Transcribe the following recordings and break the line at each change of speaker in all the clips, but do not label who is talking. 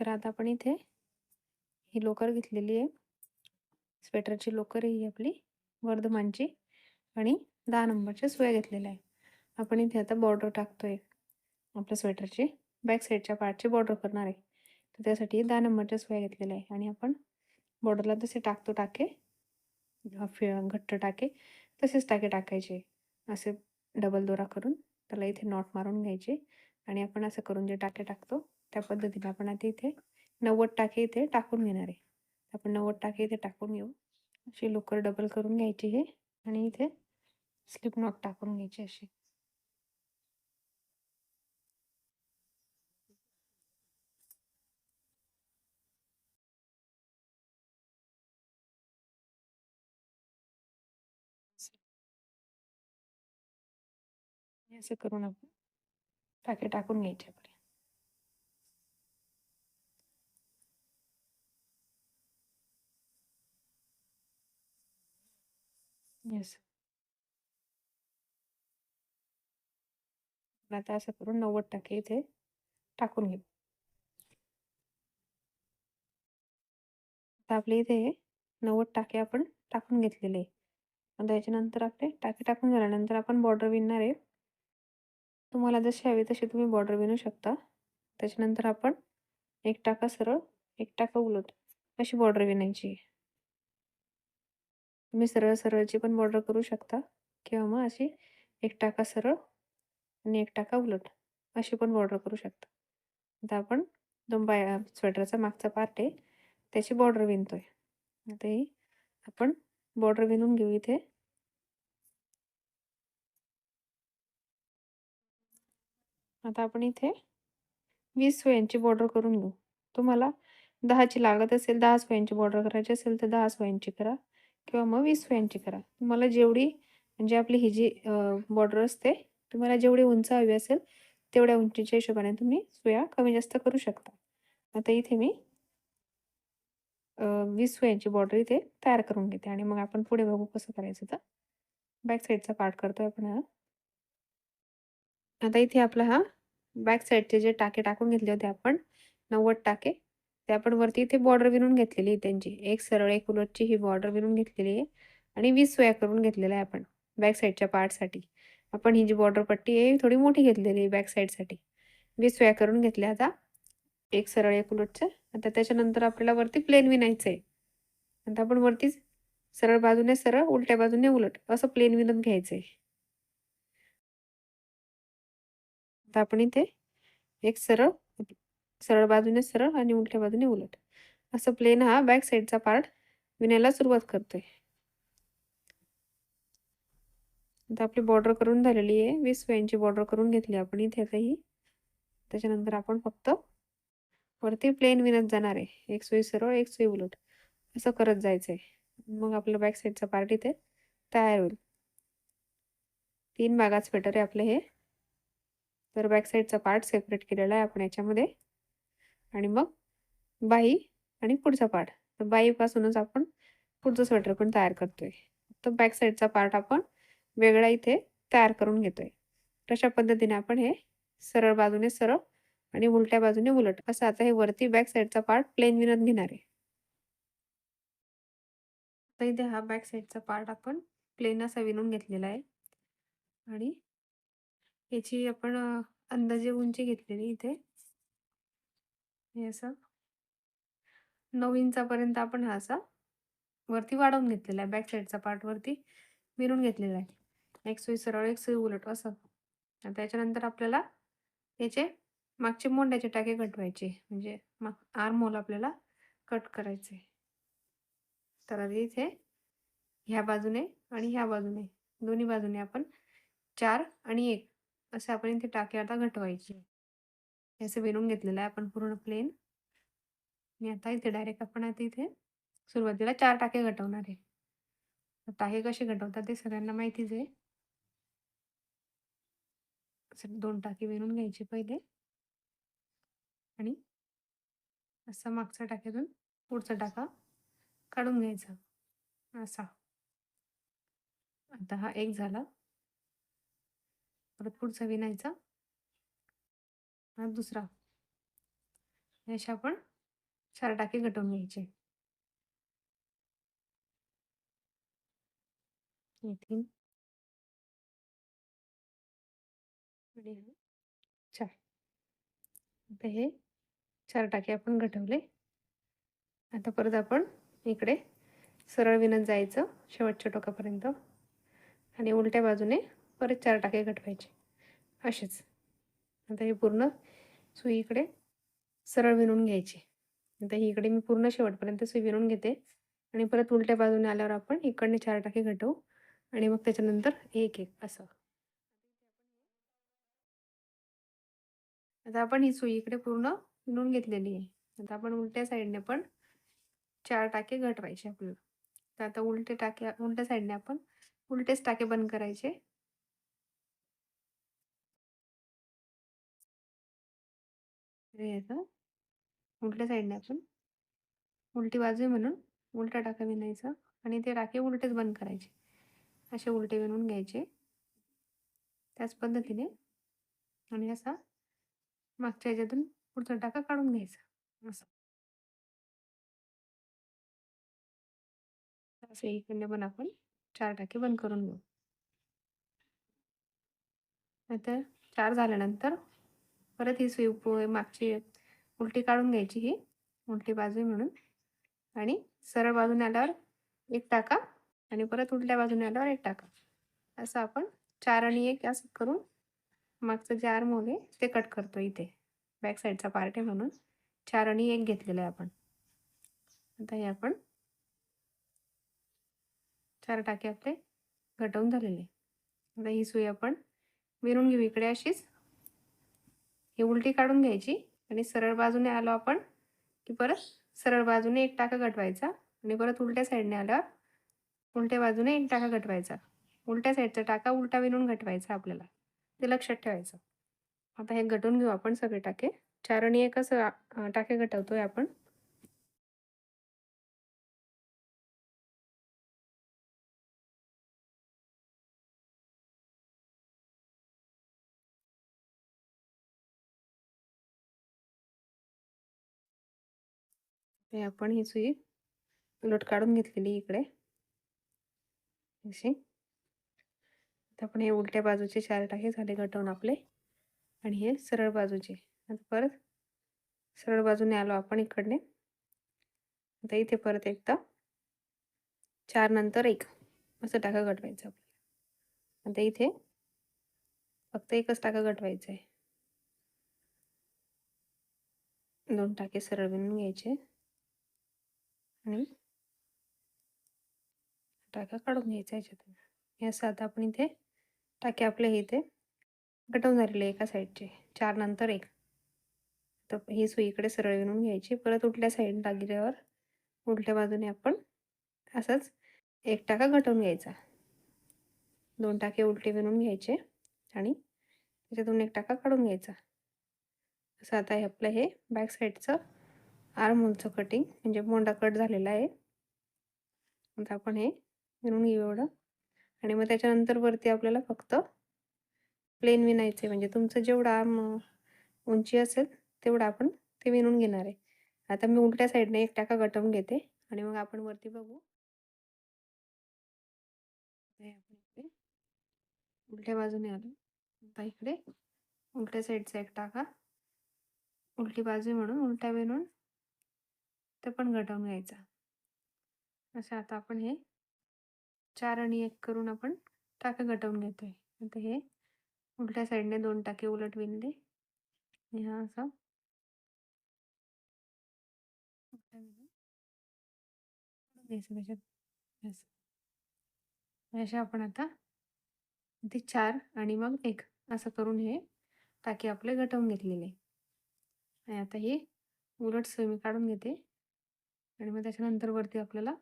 तर आता आपण इथे ही लोकर घेतलेली आहे. स्वेटरची लोकर ही आपली वर्धमानची. आणि दहा नंबरच्या सुया घेतलेल्या आहे. आपण इथे आता बॉर्डर टाकतोय. आपल्या स्वेटरची बॅक साईडच्या पार्टची बॉर्डर करणार आहे. तर त्यासाठी दहा नंबरच्या सुया घेतलेल्या आहे. आणि आपण बॉर्डरला जसे टाकतो टाके घट्ट टाके तसेच टाके टाकायचे. असे डबल दोरा करून त्याला इथे नॉट मारून घ्यायचे. आणि आपण असं करून जे टाके टाकतो त्या पद्धतीने आपण आता इथे नव्वद टाके इथे टाकून घेणार आहे. आपण नव्वद टाके इथे टाकून घेऊ. अशी लोकर डबल करून घ्यायची हे आणि इथे स्लिप नॉट टाकून घ्यायची अशी. असं करून आपण टाके टाकून घ्यायचे आपले. येस आता असं करून नव्वद टाके इथे टाकून घेऊ. आता आपले इथे नव्वद टाके आपण टाकून घेतलेले. आता याच्यानंतर आपले टाके टाकून झाल्यानंतर आपण बॉर्डर विणणार आहे. तुम्हाला जशी हवी तशी तुम्ही बॉर्डर विणू शकता. त्याच्यानंतर आपण एक टाका सरळ एक टाका उलट अशी बॉर्डर विणायची. तुम्ही सरळ सरळची पण बॉर्डर करू शकता. किंवा मग अशी एक टाका सरळ आणि एक टाका उलट अशी पण बॉर्डर करू शकता. आता आपण दोन बाय स्वेटरचा मागचा पार्ट आहे त्याची बॉर्डर विणतोय. आता ही आपण बॉर्डर विणून घेऊ इथे. आता आपण इथे वीस सोयांची बॉर्डर करून घेऊ. तुम्हाला दहाची लागत असेल दहा सोयांची बॉर्डर करायची असेल तर दहा सोयांची करा. किंवा मग वीस स्वयांची करा. तुम्हाला जेवढी म्हणजे आपली ही जी बॉर्डर असते तुम्हाला जेवढी उंच हवी असेल तेवढ्या उंचीच्या हिशोबाने तुम्ही सुया कमी जास्त करू शकता. आता इथे मी वीस स्वयांची बॉर्डर इथे तयार करून घेते आणि मग आपण पुढे बघू कसं करायचं तर. बॅक साईडचा पार्ट करतोय आपण हा. आता इथे आपला हा बॅक साईडचे जे टाके टाकून घेतले होते आपण नव्वद टाके ते आपण वरती इथे बॉर्डर विणून घेतलेली आहे त्यांची. एक सरळ एक उलटची ही बॉर्डर विणून घेतलेली आहे आणि वीस सोया करून घेतलेला आहे आपण बॅक साईडच्या पार्टसाठी आपण ही जी बॉर्डर पट्टी आहे थोडी मोठी घेतलेली आहे बॅक साईडसाठी वीस सोया करून घेतल्या आता. एक सरळ एक उलटचं. आता त्याच्यानंतर आपल्याला वरती प्लेन विणायचं आहे. आता आपण वरतीच सरळ बाजूने सरळ उलट्या बाजूने उलट असं प्लेन विणत घ्यायचं आहे. आता आपण इथे एक सरळ सरळ बाजूने सरळ आणि उलट्या बाजूने उलट. असं प्लेन हा बॅक साईडचा पार्ट विणायला सुरुवात करतोय. आता आपली बॉर्डर करून झालेली आहे. वीस वेळांची बॉर्डर करून घेतली आपण इथे आता ही. त्याच्यानंतर आपण फक्त वरती प्लेन विणत जाणार आहे. एक सोयी सरळ एक सोयी उलट. असं करत जायचंय. मग आपलं बॅक साईडचा पार्ट इथे तयार होईल. तीन भागात स्वेटर आहे आपलं हे. तर बॅक साईडचा पार्ट सेपरेट केलेला आहे आपण याच्यामध्ये. आणि मग बाई आणि पुढचा पार्ट तर बाईपासूनच आपण पुढचं स्वेटर पण तयार करतोय. तर बॅक साईडचा पार्ट आपण वेगळा इथे तयार करून घेतोय. तशा पद्धतीने आपण हे सरळ बाजूने सरळ आणि उलट्या बाजूने उलट असं आता हे वरती बॅक साईडचा पार्ट प्लेन विनत घेणार आहे. आता इथे हा बॅक साईडचा पार्ट आपण प्लेन असा विणून घेतलेला आहे. आणि याची आपण अंदाजे उंची घेतलेली इथे. हे असं. नऊ इंचापर्यंत आपण हा असा वरती वाढवून घेतलेला आहे. बॅक साईडचा पार्ट वरती मिरून घेतलेला आहे. एक सुई सरळ एक सुई उलट असं. त्याच्यानंतर आपल्याला याचे मागचे मोंड्याचे टाके कटवायचे म्हणजे माग आर्म आपल्याला कट करायचे. तर इथे ह्या बाजूने आणि ह्या बाजूने. दोन्ही बाजूने आपण चार आणि एक असे आपण इथे टाके आता घटवायचे. असं विणून घेतलेलं आहे आपण पूर्ण प्लेन आणि आता इथे डायरेक्ट आपण आता इथे सुरुवातीला चार टाके घटवणार आहे. टाके कसे घटवतात ते सगळ्यांना माहितीच आहे. दोन टाके विणून घ्यायचे पहिले. आणि असा मागचा टाक्यातून पुढचा टाका काढून घ्यायचा. असा. आता हा एक झाला. परत पुढचा विणायचा. हा दुसरा. अशा आपण चार टाके घटवून घ्यायचे. चार आता हे चार टाके आपण घटवले. आता परत आपण इकडे सरळ विनत जायचं शेवटच्या टोकापर्यंत. आणि उलट्या बाजूने परत चार टाके घटवायचे. असेच. आता हे पूर्ण सुई इकडे सरळ विणून घ्यायची. आता ही इकडे मी पूर्ण शेवटपर्यंत सुई विणून घेते. आणि परत उलट्या बाजूने आल्यावर आपण इकडने चार टाके घटवू. आणि मग त्याच्यानंतर एक एक असं. आता आपण ही सुई इकडे पूर्ण विणून घेतलेली आहे. आता आपण उलट्या साईडने पण चार टाके घटवायचे आपल्याला. तर आता उलटे टाके उलट्या साईडने आपण उलटेच टाके बंद करायचे. उलट्या साईडने आपण. उलटी बाजू म्हणून उलटा टाका विणायचं आणि ते टाके उलटेच बंद करायचे. असे उलटे विणून घ्यायचे. त्याच पद्धतीने आणि असा मागच्या ह्याच्यातून पुढचा टाका काढून घ्यायचा. असं. असे इकडे पण आपण चार टाके बंद करून घेऊ. नाहीतर चार झाल्यानंतर परत ही सुई मागची उलटी काढून घ्यायची ही उलटी बाजू म्हणून. आणि सरळ बाजूने आल्यावर एक टाका आणि परत उलट्या बाजूने आल्यावर एक टाका. असं आपण चार आणि एक असं करून मागचं जे आर्म आहे ते कट करतो इथे. बॅक साईडचा पार्ट आहे म्हणून. चार आणि एक घेतलेलं आहे आपण. आता हे आपण चार टाके आपले घटवून झालेले. आता ही सुई आपण विरून घेऊ. इकडे अशीच ही उलटी काढून घ्यायची आणि सरळ बाजूने आलो आपण की परत सरळ बाजूने एक टाका घटवायचा आणि परत उलट्या साईडने आल्यावर उलट्या बाजूने एक टाका घटवायचा उलट्या साईडचा टाका उलटा विणून घटवायचा आपल्याला. ते लक्षात ठेवायचं. आता हे घटवून घेऊ आपण सगळे टाके. चार आणि एकच टाके घटवतोय आपण. आपण ही सुई उलट काढून घेतलेली इकडे. अशी. आता आपण हे उलट्या बाजूचे चार टाके झाले घटवून आपले. आणि हे सरळ बाजूचे. आता परत सरळ बाजूने आलो आपण इकडने. आता इथे परत एकदा. चार नंतर एक. असं टाका गटवायचं आपल्याला. आता इथे फक्त एकच टाका घटवायचा आहे दोन टाके सरळ बनवून घ्यायचे. आणि टाका काढून घ्यायचा याच्यातून. या सात आता आपण इथे टाके आपले इथे गटवून झालेले एका साईडचे. चार नंतर एक. तर ही सुई इकडे सरळ विणून घ्यायची. परत उलट्या साईड लागल्यावर उलट्या बाजूने आपण असंच एक टाका घटवून घ्यायचा. दोन टाके उलटे विणून घ्यायचे आणि त्याच्यातून एक टाका काढून घ्यायचा. असं आता हे आपलं हे बॅक साईडचं आर्मोलचं कटिंग म्हणजे मोंडा कट झालेला आहे. आता आपण हे विणून घेऊ एवढं. आणि मग त्याच्यानंतर वरती आपल्याला फक्त प्लेन विणायचे म्हणजे तुमचं जेवढं आर्म उंची असेल तेवढं आपण ते विणून घेणार आहे. आता मी उलट्या साईडने एक टाका गटवून घेते. आणि मग आपण वरती बघू. उलट्या बाजूने आलो. आता इकडे उलट्या साईडचा एक टाका उलटी बाजू म्हणून उलट्या विणून ते पण घटवून घ्यायचा. असं आता आपण हे चार आणि एक करून आपण टाका घटवून घेतोय. आता हे उलट्या साईडने दोन टाके उलट विणले. हा असा अशा आपण आता ते चार आणि मग एक असं करून हे टाके आपले घटवून घेतलेले. आणि आता हे उलट मी काढून घेते. आणि मग त्याच्यानंतर वरती आपल्याला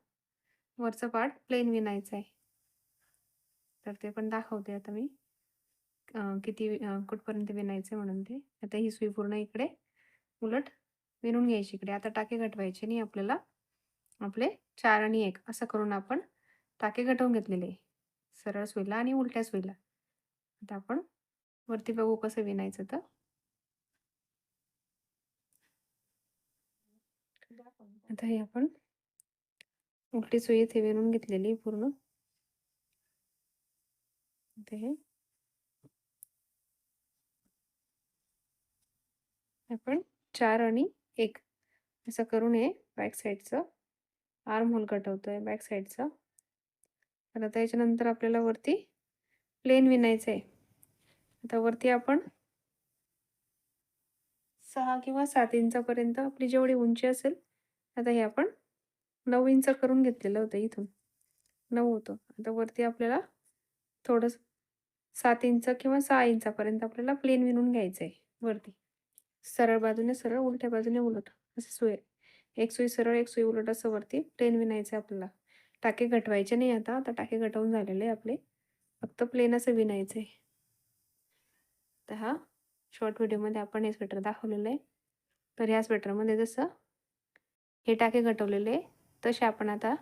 वरचं पार्ट प्लेन विणायचं आहे. तर ते पण दाखवते आता मी. किती कुठपर्यंत विणायचं म्हणून ते. आता ही सुई पूर्ण इकडे उलट विणून घ्यायची इकडे. आता टाके घटवायचे नाही आपल्याला आपले चार आणि एक असं करून आपण टाके घटवून घेतलेले सरळ सुईला आणि उलट्या सुईला. आता आपण वरती बघू कसं विणायचं तर. आता हे आपण उलटी सुई इथे विणून घेतलेली आहे पूर्ण. हे. आपण चार आणि एक. असं करून हे बॅक साईडचं आर्म होल कटवतोय बॅक साईडचं तर आता याच्यानंतर आपल्याला वरती प्लेन विणायचं आहे आता वरती आपण सहा किंवा सात इंचापर्यंत आपली जेवढी उंची असेल आता हे आपण नऊ इंच करून घेतलेलं होतं इथून. नऊ होतं. आता वरती आपल्याला थोडं सात इंच किंवा सहा इंचापर्यंत आपल्याला प्लेन विणून घ्यायचं आहे वरती. सरळ बाजूने सरळ उलट्या बाजूने उलट. असं सुई एक सुई सरळ एक सुई उलट असं वरती प्लेन विणायचं आहे आपल्याला. टाके घटवायचे नाही आता. आता टाके घटवून झालेले आपले. फक्त प्लेन असं विणायचं आहे तर हा शॉर्ट व्हिडिओमध्ये आपण हे स्वेटर दाखवलेलं आहे. तर ह्या स्वेटरमध्ये जसं हे टाके घटवलेले तसे आपण आता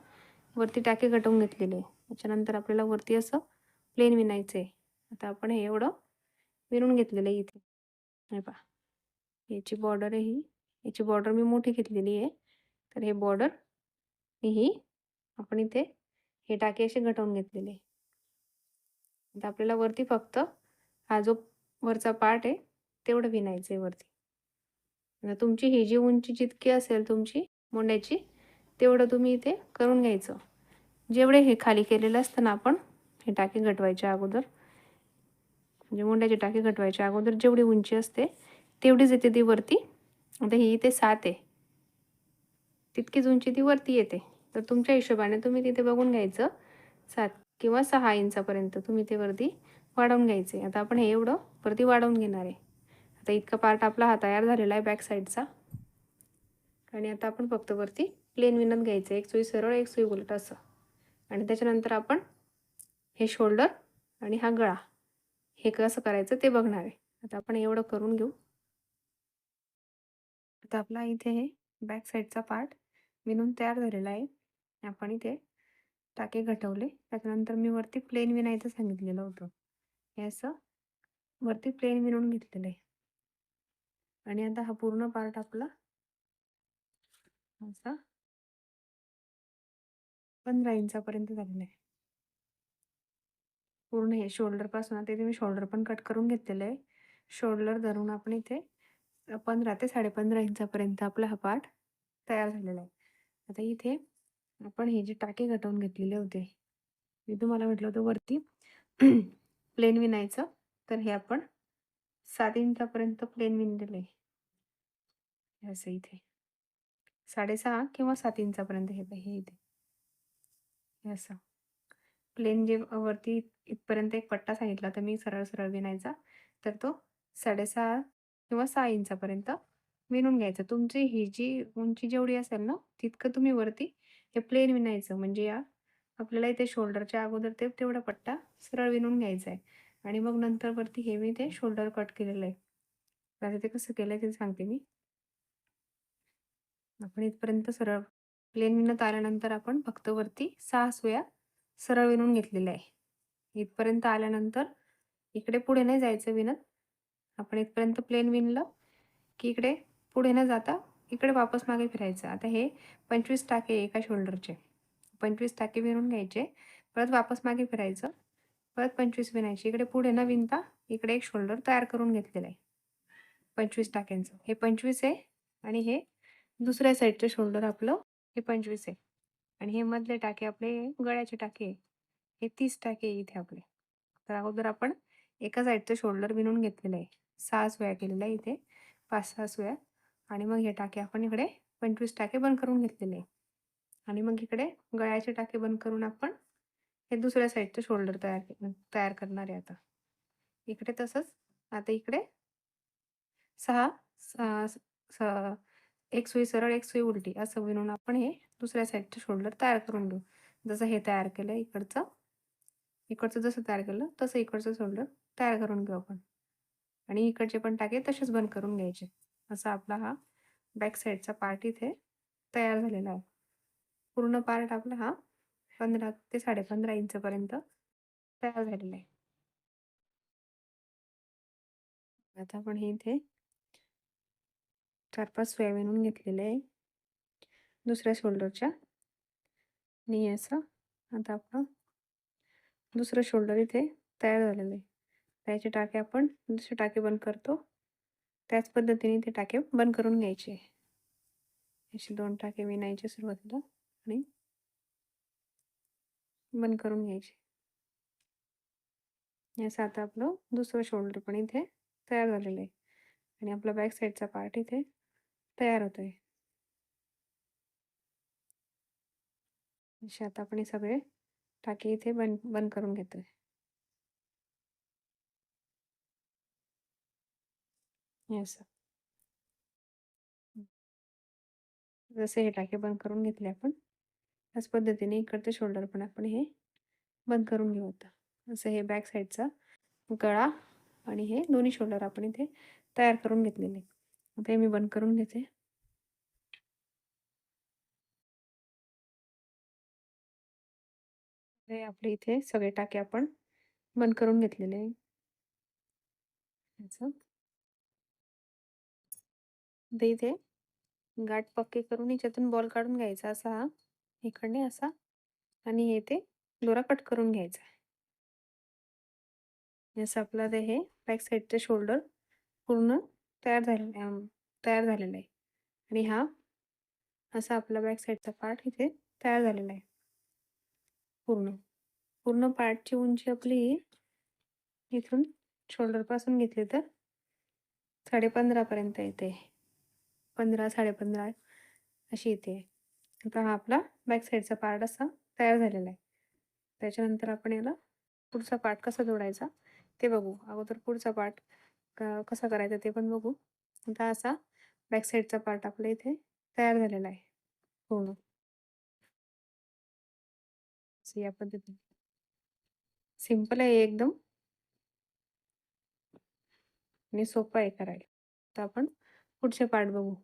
वरती टाके घटवून घेतलेले त्याच्यानंतर आपल्याला वरती असं प्लेन विणायचं आहे आता आपण हे एवढं विणून घेतलेलं आहे इथे. हे पहा. याची बॉर्डर आहे ही. याची बॉर्डर मी मोठी घेतलेली आहे. तर हे बॉर्डर ही आपण इथे हे टाके असे घटवून घेतलेले आता आपल्याला वरती फक्त हा जो वरचा पार्ट आहे तेवढं विणायचं आहे वरती. आता तुमची ही जी उंची जितकी असेल तुमची मोंड्याची तेवढं तुम्ही इथे करून घ्यायचं. जेवढे हे खाली केलेलं असतं ना आपण हे टाके घटवायच्या अगोदर. म्हणजे मोंड्याचे टाके घटवायच्या अगोदर जेवढी उंची असते तेवढीच येते ती वरती. आता ही इथे सात आहे. तितकीच उंची ती वरती येते. तर तुमच्या हिशोबाने तुम्ही तिथे बघून घ्यायचं. सात किंवा सहा इंचापर्यंत तुम्ही ते वरती वाढवून घ्यायचे. आता आपण हे एवढं वरती वाढवून घेणार आहे. आता इतका पार्ट आपला हा तयार झालेला आहे बॅक साईडचा आणि आता आपण फक्त वरती प्लेन विणत घ्यायचं. एक सुई सरळ एक सुई उलट असं. आणि त्याच्यानंतर आपण हे शोल्डर आणि हा गळा हे कसं करायचं ते बघणार. आहे आता आपण एवढं करून घेऊ. आता आपला इथे हे बॅक साईडचा पार्ट विणून तयार झालेला आहे. आपण इथे टाके घटवले. त्याच्यानंतर मी वरती प्लेन विणायचं सांगितलेलं होतं. हे असं वरती प्लेन विणून घेतलेलं आहे. आणि आता हा पूर्ण पार्ट आपला असा पंधरा इंचापर्यंत झालेला आहे. पूर्ण हे शोल्डरपासून आता इथे मी शोल्डर पण कट करून घेतलेलं आहे. शोल्डर धरून आपण इथे पंधरा ते साडेपंधरा इंचापर्यंत आपला हा पार्ट तयार झालेला आहे. आता इथे आपण हे जे टाके घटवून घेतलेले होते मी तुम्हाला म्हटलं होतं वरती प्लेन विणायचं तर हे आपण सात इंचापर्यंत प्लेन विणलेलं आहे. असं इथे. साडेसहा किंवा सात इंचापर्यंत हे हे इथे असं. प्लेन जे वरती इथपर्यंत एक पट्टा सांगितला तर मी सरळ सरळ विणायचा. तर तो साडेसहा किंवा सहा इंचापर्यंत विणून घ्यायचं. तुमची ही जी उंची जेवढी असेल ना तितकं तुम्ही वरती हे प्लेन विणायचं. म्हणजे या आपल्याला इथे शोल्डरच्या अगोदर ते तेवढा पट्टा सरळ विणून घ्यायचा आहे. आणि मग नंतर वरती हे मी ते शोल्डर कट केलेलं आहे. आता ते कसं केलं आहे ते सांगते मी. आपण इथपर्यंत सरळ प्लेन विणत आल्यानंतर आपण फक्त वरती सहा सुया सरळ विणून घेतलेल्या आहे. इथपर्यंत आल्यानंतर इकडे पुढे नाही जायचं विणत आपण इथपर्यंत प्लेन विणलं की इकडे पुढे न जाता इकडे वापस मागे फिरायचं. आता हे पंचवीस टाके एका शोल्डरचे पंचवीस टाके विणून घ्यायचे. परत वापस मागे फिरायचं. परत पंचवीस विणायचे. इकडे पुढे न विणता इकडे एक शोल्डर तयार करून घेतलेलं आहे. पंचवीस टाक्यांचं. हे पंचवीस आहे आणि हे दुसऱ्या साईडचं शोल्डर आपलं हे पंचवीस आहे. आणि हे मधले टाके आपले गळ्याचे टाके हे तीस टाके इथे आपले. तर अगोदर आपण एका साईडचं शोल्डर विणून घेतलेलं आहे. सहा सुया केलेल्या आहे इथे. पाच सहा सुया. आणि मग हे टाके आपण इकडे पंचवीस टाके बंद करून घेतलेले आहे. आणि मग इकडे गळ्याचे टाके बंद करून आपण हे दुसऱ्या साईडचं शोल्डर तयार तयार करणार आहे आता. इकडे तसंच आता इकडे सहा एक सुई सरळ एक सुई उलटी असं विणून आपण हे दुसऱ्या साईडचं शोल्डर तयार करून घेऊ. जसं हे तयार केलं इकडचं इकडचं जसं तयार केलं तसं इकडचं शोल्डर तयार करून घेऊ आपण. आणि इकडचे पण टाके तसेच बंद करून घ्यायचे. असा आपला हा बॅक साईडचा पार्ट इथे तयार झालेला आहे. पूर्ण पार्ट आपला हा पंधरा ते साडेपंधरा इंचपर्यंत तयार झालेला आहे. आता आपण हे इथे चार पाच सोया विणून घेतलेले आहे. दुसऱ्या शोल्डरच्या. आणि असं आता आपलं दुसरं शोल्डर इथे तयार झालेलं आहे. त्याचे टाके आपण दुसरे टाके बंद करतो. त्याच पद्धतीने ते टाके बंद करून घ्यायचे. असे दोन टाके विणायचे सुरुवातीला आणि बंद करून घ्यायचे. याचं आता आपलं दुसरं शोल्डर पण इथे तयार झालेलं आहे. आणि आपला बॅक साईडचा पार्ट इथे तयार होतोय असे आता आपण हे सगळे टाके इथे बंद बंद करून घेतोय. असं जसे हे टाके बंद करून घेतले आपण त्याच पद्धतीने इकडचे शोल्डर पण आपण हे बंद करून घेऊ आता. असं हे बॅक साईडचा गळा आणि हे दोन्ही शोल्डर आपण इथे तयार करून घेतलेले. आता मी बंद करून घेते. आपले इथे सगळे टाके आपण बंद करून घेतलेले आहे. इथे. गाठ पक्के करून याच्यातून बॉल काढून घ्यायचा असा हा. इकडने असा. आणि येथे दोरा कट करून घ्यायचा असं आपलं ते हे. बॅक साईडचे शोल्डर पूर्ण तयार झालेला तयार झालेला आहे. आणि हा असा आपला बॅक साईडचा पार्ट इथे तयार झालेला आहे. पूर्ण पूर्ण पार्टची उंची आपली इथून शोल्डरपासून घेतली तर साडेपंधरापर्यंत येते. पंधरा साडेपंधरा अशी येते. आता हा आपला बॅक साईडचा पार्ट असा तयार झालेला आहे. त्याच्यानंतर आपण याला पुढचा पार्ट कसा जोडायचा ते बघू. अगोदर पुढचा पार्ट कसा करायचा ते पण बघू. आता असा बॅक साईडचा पार्ट आपल्या इथे तयार झालेला आहे. पूर्ण. या पद्धतीने. सिंपल आहे एकदम. आणि सोपं आहे करायला. तर आपण पुढचे पार्ट बघू.